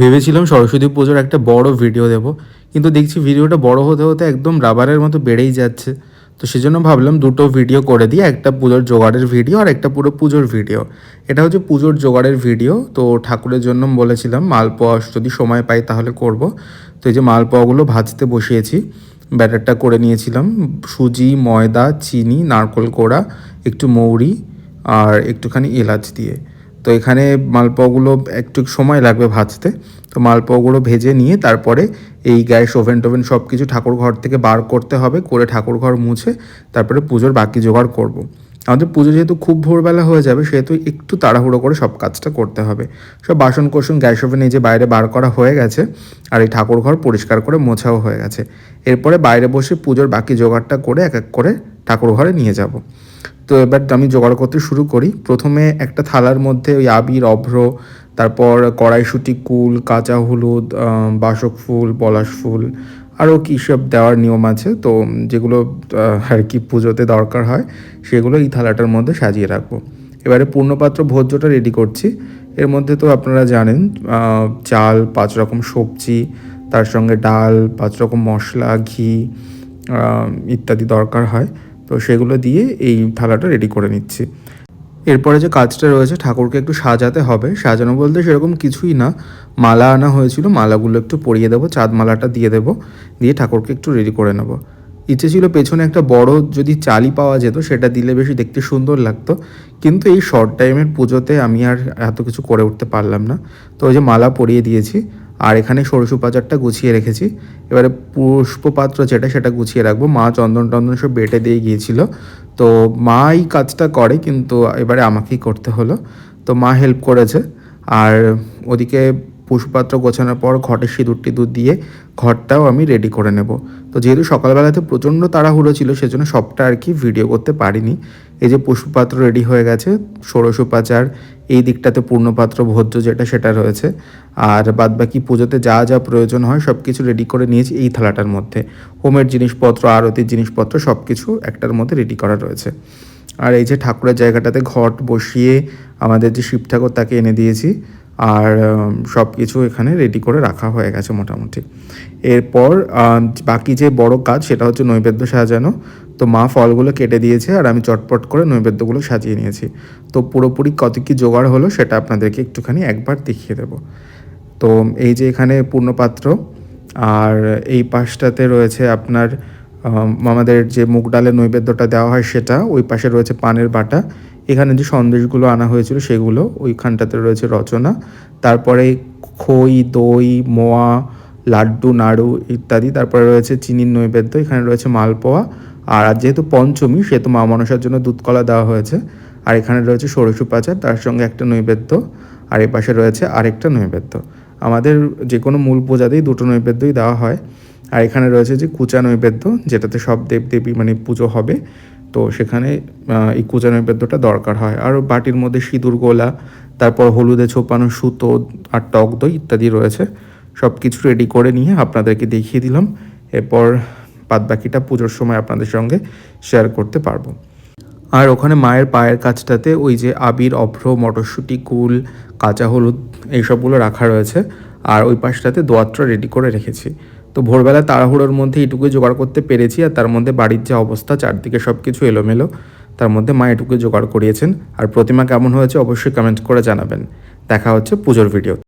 ভেবেছিলাম সরস্বতী পুজোর একটা বড় ভিডিও দেব, কিন্তু দেখছি ভিডিওটা বড় হতে হতে একদম রাবারের মতো বেড়েই যাচ্ছে। তো সেজন্য ভাবলাম দুটো ভিডিও করে দিই, একটা পুজোর জোগাড়ের ভিডিও আর একটা পুরো পুজোর ভিডিও এটা হচ্ছে পুজোর জোগাড়ের ভিডিও তো ঠাকুরের জন্য বলেছিলাম মালপোয়া যদি সময় পাই তাহলে করব। তো এই যে মালপোয়াগুলো ভাজতে বসিয়েছি, ব্যাটারটা করে নিয়েছিলাম, সুজি, ময়দা, চিনি, নারকোল কোড়া, একটু মৌরি আর একটুখানি এলাচ দিয়ে। তো এখানে মালপোয়াগুলো একটু সময় লাগবে ভাজতে। তো মালপোয়াগুলো ভেজে নিয়ে তারপরে এই গ্যাস, ওভেন টোভেন সব কিছু ঠাকুর ঘর থেকে বার করতে হবে, করে ঠাকুর ঘর মুছে তারপরে পুজোর বাকি জোগাড় করব। আমাদের পুজো যেহেতু খুব ভোরবেলা হয়ে যাবে, সেহেতু একটু তাড়াহুড়ো করে সব কাজটা করতে হবে। সব বাসন কোসন গ্যাস ওভেন এই যে বাইরে বার করা হয়ে গেছে আর এই ঠাকুর ঘর পরিষ্কার করে মোছাও হয়ে গেছে। এরপরে বাইরে বসে পুজোর বাকি জোগাড়টা করে এক এক করে ঠাকুর ঘরে নিয়ে যাব। তো এবার আমি জোগাড় করতে শুরু করি। প্রথমে একটা থালার মধ্যে ওই আবির, অভ্র, তারপর কড়াইশুটি, কুল, কাঁচা হলুদ বাসক ফুল, পলাশ ফুল, আরও কী সব দেওয়ার নিয়ম আছে। তো যেগুলো আর কি পুজোতে দরকার হয়, সেগুলো এই থালাটার মধ্যে সাজিয়ে রাখব। এবারে পূর্ণপাত্র ভোজ্যটা রেডি করছি। এর মধ্যে তো আপনারা জানেন চাল, পাঁচ রকম সবজি, তার সঙ্গে ডাল, পাঁচ রকম মশলা, ঘি ইত্যাদি দরকার হয়। তো সেগুলো দিয়ে এই থালাটা রেডি করে নিচ্ছি। এরপরে যে কাজটা রয়েছে, ঠাকুরকে একটু সাজাতে হবে। সাজানো বলতে সেরকম কিছুই না। মালা আনা হয়েছিল, মালাগুলো একটু পরিয়ে দেবো, চাঁদ মালাটা দিয়ে দেবো, দিয়ে ঠাকুরকে একটু রেডি করে নেব। ইচ্ছে ছিল পেছনে একটা বড় যদি চালি পাওয়া যেত, সেটা দিলে বেশি দেখতে সুন্দর লাগতো। কিন্তু এই শর্ট টাইমের পুজোতে আমি আর এত কিছু করে উঠতে পারলাম না। তো ওই যে মালা পরিয়ে দিয়েছি আর এখানে সরষু পাচারটা গুছিয়ে রেখেছি। এবারে পুষ্পপাত্র যেটা, সেটা গুছিয়ে রাখব। মা চন্দন টন্দন সব বেটে দিয়ে গিয়েছিল। তো মা এই কাজটা করে, কিন্তু এবারে আমাকেই করতে হলো। তো মা হেল্প করেছে। আর ওদিকে পুষ্পপাত্র গোছানোর পর ঘটে সিঁদুর টিঁদুর দিয়ে ঘরটাও আমি রেডি করে নেব। তো যেহেতু সকালবেলাতে প্রচণ্ড তাড়াহুড়ো ছিল, সেজন্য সবটা আর কি ভিডিও করতে পারিনি। এই যে পুষ্পপাত্র রেডি হয়ে গেছে ষোড়শোপাচার এই দিকটাতে পূর্ণপাত্র ভোজ্য যেটা সেটা রয়েছে। আর বাদবাকি পুজোতে যা যা প্রয়োজন হয় সব কিছু রেডি করে নিয়েছি এই থালাটার মধ্যে। হোমের জিনিসপত্র, আরতির জিনিসপত্র সব কিছু একটার মধ্যে রেডি করা রয়েছে। আর এই যে ঠাকুরের জায়গাটাতে ঘট বসিয়ে আমাদের যে শিব ঠাকুর তাকে এনে দিয়েছি, আর সব কিছু এখানে রেডি করে রাখা হয়ে গেছে মোটামুটি। এরপর বাকি যে বড় কাজ সেটা হচ্ছে নৈবেদ্য সাজানো। তো মা ফলগুলো কেটে দিয়েছে আর আমি চটপট করে নৈবেদ্যগুলো সাজিয়ে নিয়েছি। তো পুরোপুরি কত কী জোগাড় হলো সেটা আপনাদেরকে একটুখানি একবার দেখিয়ে দেবো। তো এই যে এখানে পূর্ণপাত্র, আর এই পাশটাতে রয়েছে আপনার আমাদের যে মুগ ডালের নৈবেদ্যটা দেওয়া হয় সেটা, ওই পাশে রয়েছে পানের বাটা। এখানে যে সন্দেশগুলো আনা হয়েছিল সেগুলো, ওইখানটাতে রয়েছে রচনা। তারপরে খই, দই, মোয়া, লাড্ডু, নাড়ু ইত্যাদি। তারপরে রয়েছে চিনির নৈবেদ্য, এখানে রয়েছে মালপোয়া। আর আজ যেহেতু পঞ্চমী, সেহেতু মা মনসার জন্য দুধ কলা দেওয়া হয়েছে। আর এখানে রয়েছে সরষু পাচার তার সঙ্গে একটা নৈবেদ্য, আর এই পাশে রয়েছে আরেকটা নৈবেদ্য। আমাদের যে কোনো মূল পূজাতেই দুটো নৈবেদ্যই দেওয়া হয়। আর এখানে রয়েছে যে কুচা নৈবেদ্য, যেটাতে সব দেবদেবী মানে পুজো হবে। তো সেখানে এই কুচা নৈবেদ্যটা দরকার হয়। আর বাটির মধ্যে সিঁদুর গোলা, তারপর হলুদে ছোপানো সুতো আর টক দই ইত্যাদি রয়েছে। সব কিছু রেডি করে নিয়ে আপনাদেরকে দেখিয়ে দিলাম। এরপর বাদবাকিটা পুজোর সময় আপনাদের সঙ্গে শেয়ার করতে পারব। আর ওখানে মায়ের পায়ের কাছটাতে ওই যে আবির, অভ্র, মটরশুঁটি, কুল, কাঁচা হলুদ এইসবগুলো রাখা রয়েছে। আর ওই পাশটাতে দোয়াত্রা রেডি করে রেখেছি। তো ভোরবেলা তাড়াহুড়োর মধ্যে এটুকুই জোগাড় করতে পেরেছি আর তার মধ্যে বাড়ির যে অবস্থা চারদিকে সব কিছু এলোমেলো, তার মধ্যে মা এটুকু জোগাড় করিয়েছেন। আর প্রতিমা কেমন হয়েছে অবশ্যই কমেন্ট করে জানাবেন। দেখা হচ্ছে পুজোর ভিডিও